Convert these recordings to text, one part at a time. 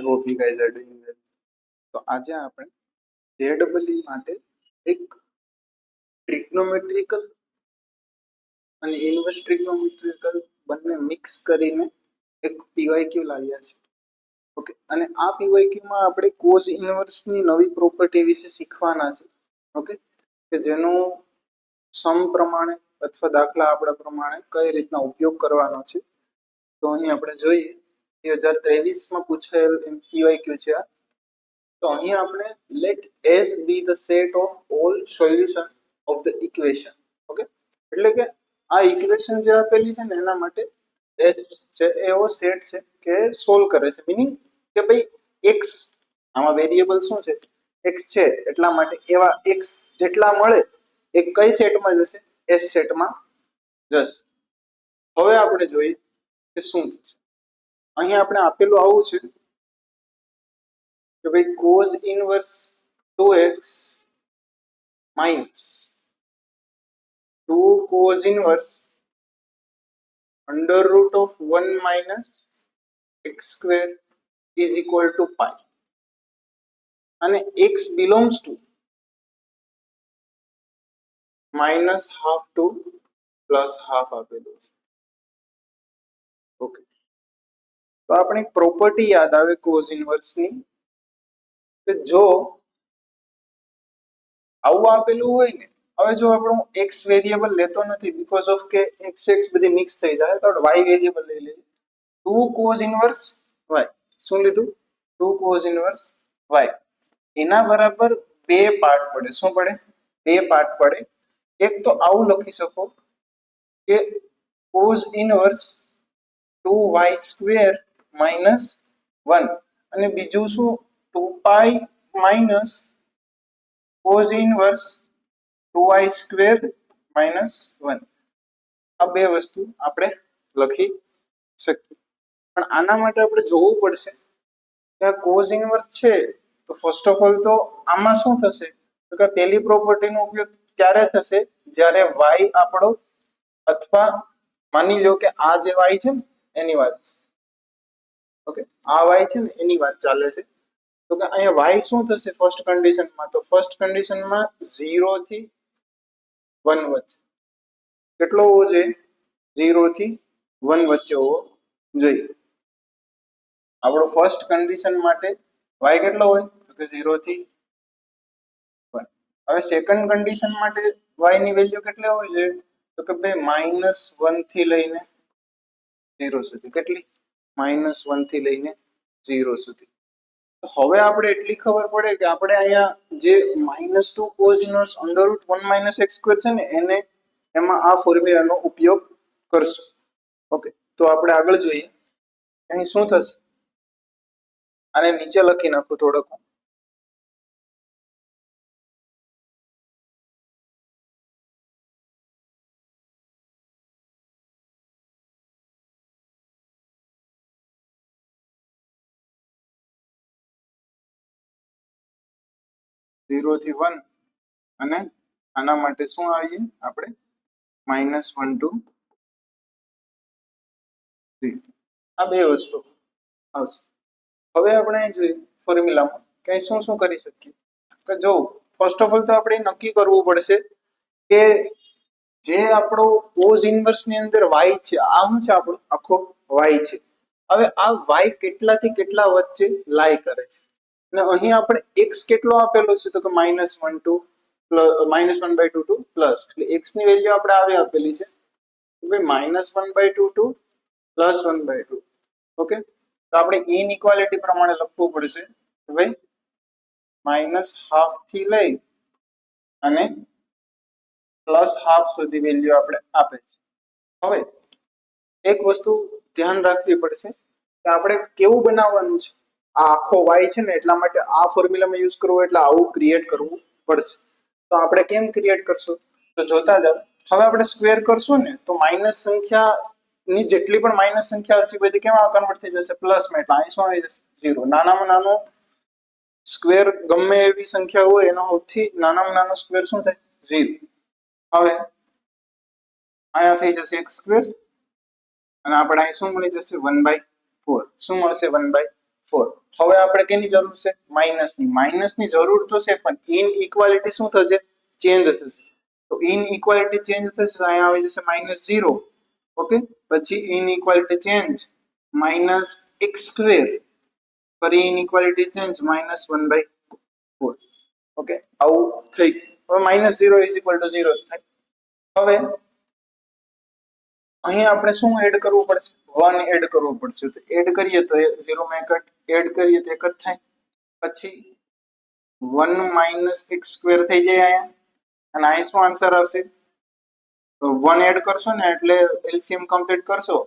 Hope you guys are doing well. તો આજે આપણે જેડબલી માટે એક ટ્રિગ્નોમેટ્રિકલ અને ઇન્વર્સ ટ્રિગ્નોમેટ્રિકલ બંને મિક્સ કરીને એક પીવાયક્યુ લાવ્યા છે. ઓકે, અને આ પીવાયક્યુમાં આપણે કોઝ ઇન્વર્સની નવી પ્રોપર્ટી વિશે શીખવાના છે. ઓકે, કે જેનો સમ પ્રમાણે અથવા દાખલા આપણા પ્રમાણે કઈ રીતના ઉપયોગ કરવાનો છે. તો અહીં આપણે જોઈએ બે હજાર ત્રેવીસમાં પૂછેલ પીવાયક્યુ છે આ. તો અહીં આપણે let S be the set of all solution of the equation okay એટલે કે આ ઇક્વેશન જે આપેલી છે ને, એના માટે એસ છે એવો સેટ છે કે સોલ્વ કરે છે. મિનિંગ કે ભાઈ એક્સ આમાં વેરિયેબલ શું છે? એક્સ છે, એટલા માટે એવા એક્સ જેટલા મળે, એ કઈ સેટમાં જશે? એસ સેટમાં જશે. હવે આપણે જોઈએ કે શું થશે. અહીંયા આપણે આપેલું આવું છે કે ભાઈ cos inverse two x minus two cos inverse under root of one minus x square is equal to pi અને x belongs to minus half to plus half આપેલું છે. તો આપણે એક પ્રોપર્ટી યાદ આવે કોઝ ઇનવર્સની કે જો આવું આપેલું હોય ને, હવે જો આપણું એક્સ વેરિયેબલ લેતો નથી બીકોઝ ઓફ કે એક્સ એક્સ બધી મિક્સ થઈ જાય, તો વાય વેરિયેબલ લઈ લઈએ. ટુ કોઝ ઇનવર્સ વાય શું લીધું? ટુ કોઝ ઇનવર્સ વાય એના બરાબર બે પાર્ટ પડે, શું પડે? બે પાર્ટ પડે. એક તો આવું લખી શકો કે cos inverse two y square minus one. અને બીજું શું? Two pi minus cos inverse two I square minus one. આ બે વસ્તુ આપણે લખી શકીએ. પણ આના માટે આપણે જોવું પડશે કે આ કોઝ ઇનવર્સ છે તો ફર્સ્ટ ઓફ ઓલ તો આમાં શું થશે? તો કે પહેલી પ્રોપર્ટીનો ઉપયોગ ત્યારે થશે જ્યારે વાય આપણો અથવા માની લો કે આ જે વાય છે એની વાત છે. ઓકે? આ વાય છે ને, એની વાત ચાલે છે. તો કે અહીંયા વાય શું થશે ફર્સ્ટ કન્ડિશનમાં તો ફર્સ્ટ કન્ડિશનમાં ઝીરો થી વન વચ્ચે. કેટલો હોવો જોઈએ? ઝીરો થી વન વચ્ચે હોવો જોઈએ. આપણો ફર્સ્ટ કન્ડિશન માટે વાય કેટલો હોય? તો કે ઝીરો થી વન હવે સેકન્ડ કન્ડિશન માટે વાયની વેલ્યુ કેટલી હોવી જોઈએ? તો કે ભાઈ માઇનસ વનથી લઈને ઝીરો સુધી. કેટલી? માઇનસ વનથી લઈને ઝીરો સુધી. હવે આપણે એટલી ખબર પડે કે આપણે અહીંયા જે minus two cos inverse under root one minus x square છે ને, એને એમાં આ ફોર્મ્યુલાનો ઉપયોગ કરશું. ઓકે, તો આપણે આગળ જોઈએ. અહીં શું થશે? આને નીચે લખી નાખું થોડોક. ઝીરો થી વન અને આના માટે શું આવીએ આપણે? Minus one, two, three. આ બે વસ્તુ. આવશે. હવે આપણે જોઈએ ફોર્મ્યુલામાં કે શું શું કરી શકીએ. કે જો ફર્સ્ટ ઓફ ઓલ તો આપણે નક્કી કરવું પડશે કે જે આપણો કોઝ ઇન્વર્સની અંદર વાય છે આ શું છે આપણો, આખો વાય છે. હવે આ વાય કેટલાથી કેટલા વચ્ચે લાય કરે છે? અને અહીં આપણે એક્સ કેટલો આપેલો છે? તો કે minus one two minus one by two two plus એટલે એક્સની વેલ્યુ આપણે આવી આપેલી છે. ભાઈ minus one by two plus one by two okay તો આપણે ઇનઇક્વાલિટી પ્રમાણે લખવું પડશે. ભાઈ માઇનસ હાફથી લઈ અને પ્લસ હાફ સુધી વેલ્યુ આપણે આપે છે. હવે, એક વસ્તુ ધ્યાન રાખવી પડશે કે આપણે કેવું બનાવવાનું છે? આ આખો વાય છે ને એટલા માટે આ ફોર્મ્યુલામાં યુઝ કરવો એટલે આવું ક્રિએટ કરવું પડશે. તો આપણે કેમ ક્રિએટ કરશું? તો જોતા જાવ હવે આપણે સ્ક્વેર કરશું ને, તો માઇનસ સંખ્યા ની જેટલી પણ માઇનસ સંખ્યા આવશે બધી કેમાં કન્વર્ટ થઈ જશે? પ્લસમાં એટલે અહીં શું આવી જશે. ઝીરો નાનામાં નાનો સ્ક્વેર ગમે એવી સંખ્યા હોય એનો સૌથી નાનામાં નાનો સ્ક્વેર શું થાય? ઝીરો હવે અહીંયા થઈ જશે એક સ્ક્વેર અને આપણે અહીં શું મળી જશે? વન બાય ફોર શું મળશે? વન બાય ફોર હવે આપણે કેની જરૂર છે? માઇનસની માઇનસની જરૂર તો છે, પણ ઇન ઇક્વાલિટી શું થશે? ચેન્જ થશે. તો ઇન ઇક્વાલિટી ચેન્જ થશે અહીંયા આવી જશે માઇનસ ઝીરો ઓકે પછી ઇન ઇક્વાલિટી ચેન્જ માઇનસ એક સ્ક્વેર ફરી inequality change minus one by four okay આવું થઈ. હવે minus zero is equal to zero થાય હવે અહીં આપણે શું એડ કરવું પડશે? વન એડ કરવું પડશે. તો એડ કરીએ તો ઝીરો માં એક એડ કરીએ તો એક જ થાય. પછી વન માઇનસ એક સ્ક્વેર થઈ જાય અહીંયા. અને અહીં શું આન્સર આવશે? તો વન એડ કરશો ને એટલે એલસીએમ કમ્પ્લીટ કરશો.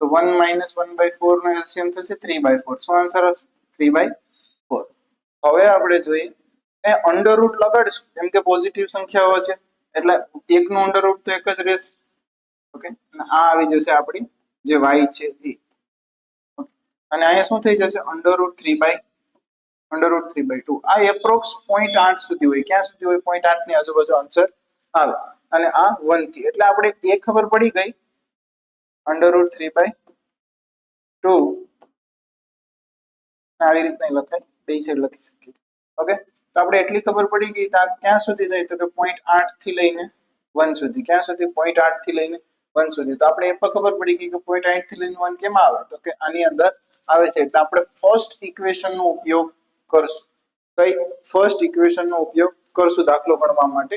તો one minus one by four no LCM થશે થ્રી બાય ફોર શું આન્સર આવશે? થ્રી બાય ફોર હવે આપણે જોઈએ. એ અંડર રૂટ લગાડશું. કેમ કે પોઝિટિવ સંખ્યાઓ છે. એટલે એકનું અંડર રૂટ તો એક જ રહેશે. ઓકે અને આ આવી જશે આપણી જે વાય છે એ. અને અહીંયા શું થઈ જશે? Under root three by under root three by two આ એપ્રોક્સ પોઈન્ટ આઠ સુધી હોય. ક્યાં સુધી હોય પોઈન્ટ આઠની આજુબાજુ આન્સર આવે. અને આ વનથી. એટલે આપણે એ ખબર પડી ગઈ. Under root three by two આવી રીતના લખાય. બે સાઈડ લખી શકીએ. ઓકે તો આપણે એટલી ખબર પડી ગઈ. ક્યાં સુધી જાય? તો કે પોઈન્ટ આઠથી લઈને વન સુધી. ક્યાં સુધી? પોઈન્ટ આઠથી લઈને વન સુધી. તો આપણે એ પણ ખબર પડી ગઈ કે પોઈન્ટ આઠથી લઈને વન કેમ આવે? તો કે આની અંદર આવે છે. એટલે આપણે ફર્સ્ટ ઇક્વેશન નો ઉપયોગ કરશું. કઈ? ફર્સ્ટ ઇક્વેશન નો ઉપયોગ કરશું દાખલો ગણવા માટે.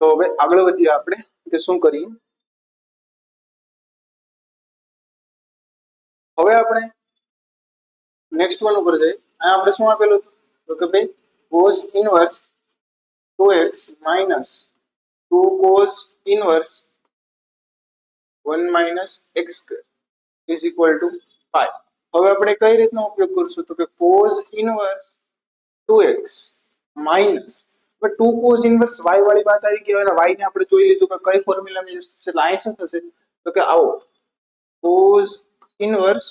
તો હવે આગળ વધીએ આપણે કે શું કરીએ? હવે આપણે નેક્સ્ટ વન ઉપર જઈએ. અહીંયા આપણે શું આપેલું હતું? તો કે ભાઈ, cos inverse two x minus 2 cos inverse 1 minus x square is equal to 5 હવે આપણે કઈ રીતનો ઉપયોગ કરશું? તો કે cos ઇનવર્સ 2x માઇનસ હવે 2 cos ઇનવર્સ y વાળી વાત આવી ગઈ અને y ને આપણે જોઈ લીધું કે કઈ ફોર્મ્યુલામાં યુઝ થશે એટલે શું થશે? તો કે આવો. cos inverse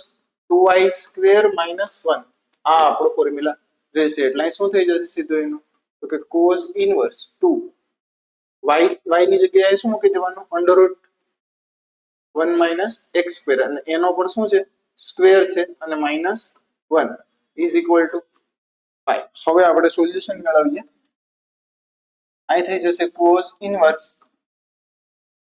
2y square minus 1 આ આપણો ફોર્મ્યુલા રહેશે. એટલે અહીં શું થઈ જશે સીધો એનું? તો કે cos ઇનવર્સ 2 y y ની જગ્યાએ શું મૂકી દેવાનું? Under root 1 minus x square. અને એનો પણ શું છે? સ્ક્વેર છે અને minus one is equal to five હવે આપણે સોલ્યુશન મેળવીએ. અહીં થઈ જશે કોઝ ઇનવર્સ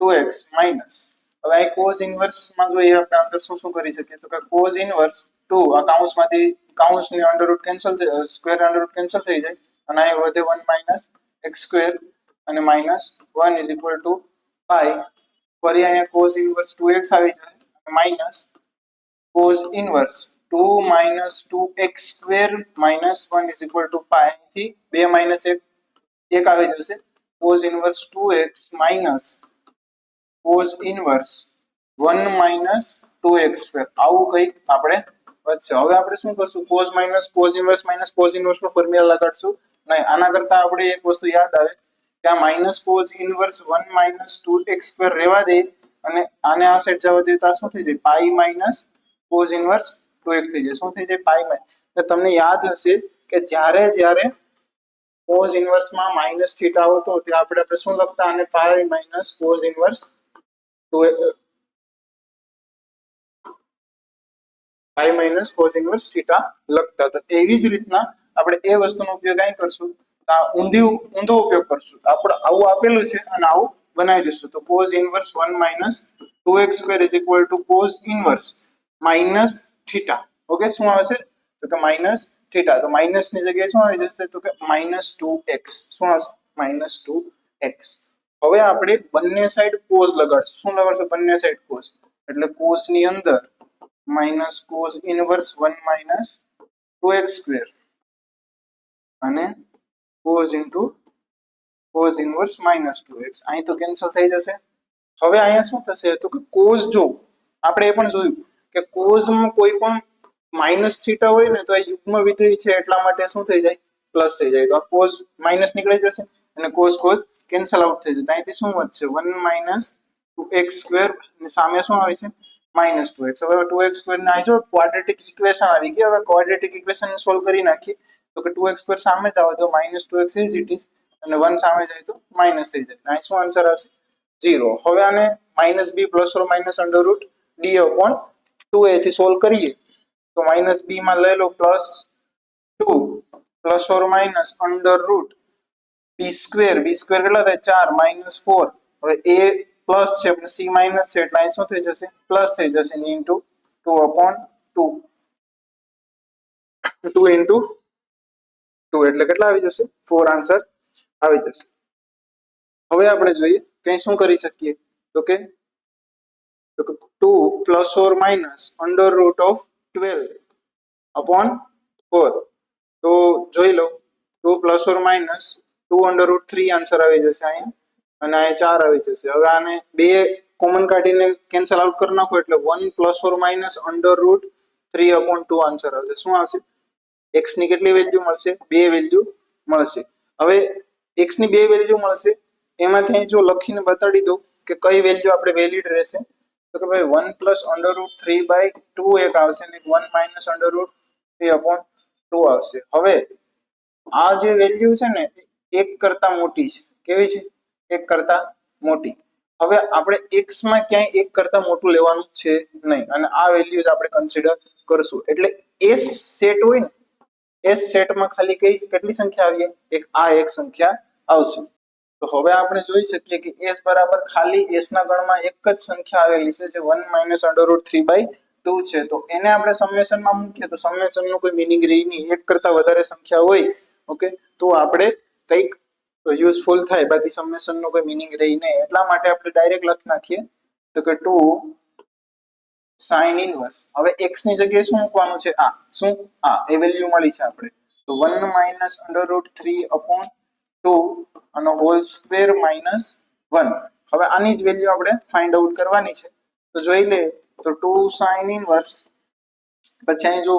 2x માઇનસ. હવે અહીં કોઝ ઇનવર્સમાં જોઈએ આપણે અંદર શું શું કરી શકીએ? તો કે કોઝ ઇનવર્સ ટુ આ કાઉન્સમાંથી કાઉન્સની under root cancel square under cancel થઈ જાય. અને અહીં વધે વન માઇનસ એક્સ સ્ક્વેર અને minus one is equal to 5 ફરી અહીંયા cos ઇનવર્સ 2x આવી જાય minus cos inverse 2 minus 2x square minus 1 is equal to 5 થી 2 માઇનસ 1 એક આવી જશે. cos inverse 2x minus cos inverse 1 minus 2x square આવું કંઈક આપણે વધશે. હવે આપણે શું કરશું? cos minus cos inverse minus cos inverse નો ફોર્મ્યુલા લગાડશું. નહીં આના કરતા આપણે એક વસ્તુ યાદ આવે. આ minus cos inverse one minus 2x square રહેવા દે અને આને આ સાઈડ જવા દે તો શું થઈ જાય? Pi minus cos inverse 2x થઈ જાય. શું થઈ જાય? પાઈ માઇનસ તમને યાદ હશે કે જ્યારે જ્યારે કોઝ ઇનવર્સમાં માઇનસ થીટા હોતો ત્યાં આપણે આપણે શું લખતા? અને pi minus cos inverse two pi minus cos inverse theta લખતા. તો એવી જ રીતના આપણે એ વસ્તુનો ઉપયોગ અહીં કરશું. ઊંધી ઊંધો ઉપયોગ કરશું. આપણે આવું આપેલું છે અને આવું બનાવી દઈશું. તો cos inverse 1 minus 2x square is equal to cos inverse minus theta okay શું આવશે તો કે માઇનસ થીટા તો માઇનસની જગ્યાએ શું આવી જશે? તો કે માઇનસ ટુ એક્સ શું આવશે? માઇનસ ટુ એક્સ હવે આપણે બંને સાઈડ કોઝ લગાડશું. શું લગાડશું? બંને સાઈડ કોઝ એટલે કોઝની અંદર minus cos inverse 1 minus 2x square અને cos into cos inverse minus two x અહીં તો કેન્સલ થઈ જશે. હવે અહીંયા શું થશે? તો કે કોઝ જો, આપણે એ પણ જોયું કે કોઝમાં કોઈ પણ માઇનસ થીટા હોય ને, તો આ યુગ્મ વિધેય છે, એટલા માટે શું થઈ જાય? પ્લસ થઈ જાય. તો આ કોઝ માઇનસ નીકળી જશે અને કોઝ કોઝ કેન્સલ આઉટ થઈ જશે. અહીંથી શું વધશે? One minus two x square સામે શું આવે છે? માઇનસ ટુ એક્સ હવે ટુ એક્સ સ્ક્વેર ના જો ક્વાડ્રેટિક ઇક્વેશન આવી ગઈ હવે ક્વાડ્રેટિક ઇક્વેશન સોલ્વ કરી નાખીએ. તો કે ટુ એક્સ પર સામે જ આવે તો minus two x is it is અને વન સામે જાય તો માઇનસ થઈ જાય. અહીં શું આન્સર આવશે. ઝીરો હવે આને minus B plus or minus under root D upon two A થી સોલ્વ કરીએ. તો માઇનસ બી માં લઈ લો plus two plus or minus under root B square B square કેટલા થાય? ચાર. માઇનસ ફોર હવે એ પ્લસ છે પણ સી માઇનસ છે, એટલે અહીં શું થઈ જશે? પ્લસ થઈ જશે into two upon two two into two એટલે કેટલા આવી જશે? ફોર આન્સર આવી જશે. હવે આપણે જોઈએ, કઈ શું કરી શકીએ? કે, તો કે two plus or minus under root of twelve upon four. તો જોઈ લો, two plus or minus two under root three answer આવી જશે અહીંયા, અને અહીંયા ચાર આવી જશે. હવે આને બે કોમન કાઢીને કેન્સલ આઉટ કરી નાખો એટલે one plus or minus under root three upon two answer આવશે. શું આવશે? એક્સની કેટલી વેલ્યુ મળશે? બે વેલ્યુ મળશે. હવે એક્સની બે વેલ્યુ મળશે, એમાંથી અહીં જો લખીને બતાડી દઉં કે કઈ વેલ્યુ આપણે વેલિડ રહેશે, તો કે ભાઈ one plus under root three by two એક આવશે ને one minus under root three upon two આવશે. હવે આ જે વેલ્યુ છે ને એક કરતા મોટી છે. કેવી છે? એક કરતા મોટી. હવે આપણે એક્સમાં ક્યાંય એક કરતા મોટું લેવાનું છે નહીં. અને આ વેલ્યુઝ આપણે કન્સિડર કરશું. એટલે એસ સેટ હોય ને એસ સેટમાં ખાલી કઈ કેટલી સંખ્યા આવીએ? એક આ એક સંખ્યા આવશે. તો હવે આપણે જોઈ શકીએ કે એસ બરાબર ખાલી એસ ના ગણમાં એક જ સંખ્યા આવેલી છે, જે one minus under root three by two છે. તો એને આપણે સમેશનમાં મૂકીએ તો સમેશનનું કોઈ મિનિંગ રહી નહીં. એક કરતા વધારે સંખ્યા હોય ઓકે તો આપણે કંઈક યુઝફુલ થાય. બાકી સમેશન નો કોઈ મિનિંગ રહી નહીં. એટલા માટે આપણે ડાયરેક્ટ લખી નાખીએ. તો કે ટુ સાઇન ઇનવર્સ હવે x ની જગ્યાએ શું મૂકવાનું છે? આ, શું? આ, એ વેલ્યુ મળી છે આપણે. તો 1 minus under root three upon two અને હોલ સ્ક્વેર માઇનસ વન હવે આની જ વેલ્યુ આપણે ફાઇન્ડ આઉટ કરવાની છે. તો જોઈ લે, તો ટુ સાઇન ઇનવર્સ પછી અહીં જો,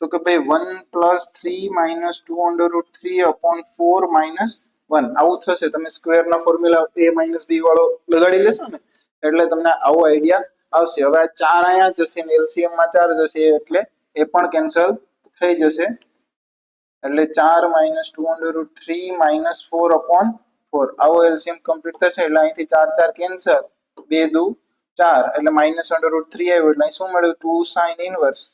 તો કે ભાઈ one plus three minus two under root three upon four minus one આવું થશે. તમે સ્ક્વેરના ફોર્મ્યુલા એ માઇનસ બી વાળો લગાડી લેશો ને, એટલે તમને આવો આઈડિયા આવશે. હવે ચાર અહીંયા જશે LCM ચાર જશે એટલે એ પણ કેન્સલ થઈ જશે. એટલે ચાર minus two under root three minus four upon four આવો એલસીએમ કમ્પ્લીટ થશે એટલે અહીંથી ચાર ચાર કેન્સલ બે દુ ચાર. એટલે માઇનસ અંડર રૂટ થ્રી આવ્યું એટલે અહીં શું મળ્યું? Two sine inverse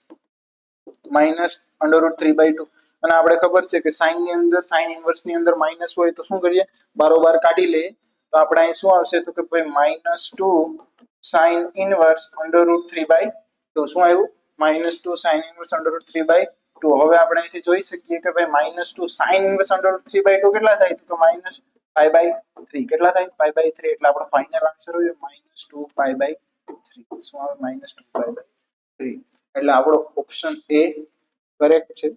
minus under root three by two અને આપણે ખબર છે કે સાઇનની અંદર સાઇન ઇનવર્સની અંદર માઇનસ હોય તો શું કરીએ? બારોબાર કાઢી લઈએ. તો આપણે અહીં શું આવશે? તો કે ભાઈ minus two sine inverse under root three by two શું આવ્યું? Minus two sine inverse under root three by two હવે આપણે અહીંથી જોઈ શકીએ કે ભાઈ minus two sine inverse under root three by two કેટલા થાય? તો માઇનસ પાઈ બાય થ્રી કેટલા થાય? પાઈ બાય થ્રી એટલે આપણો ફાઇનલ આન્સર હોય minus two pi by three શું આવે? Minus two pi by three એટલે આપણો ઓપ્શન એ કરેક્ટ છે.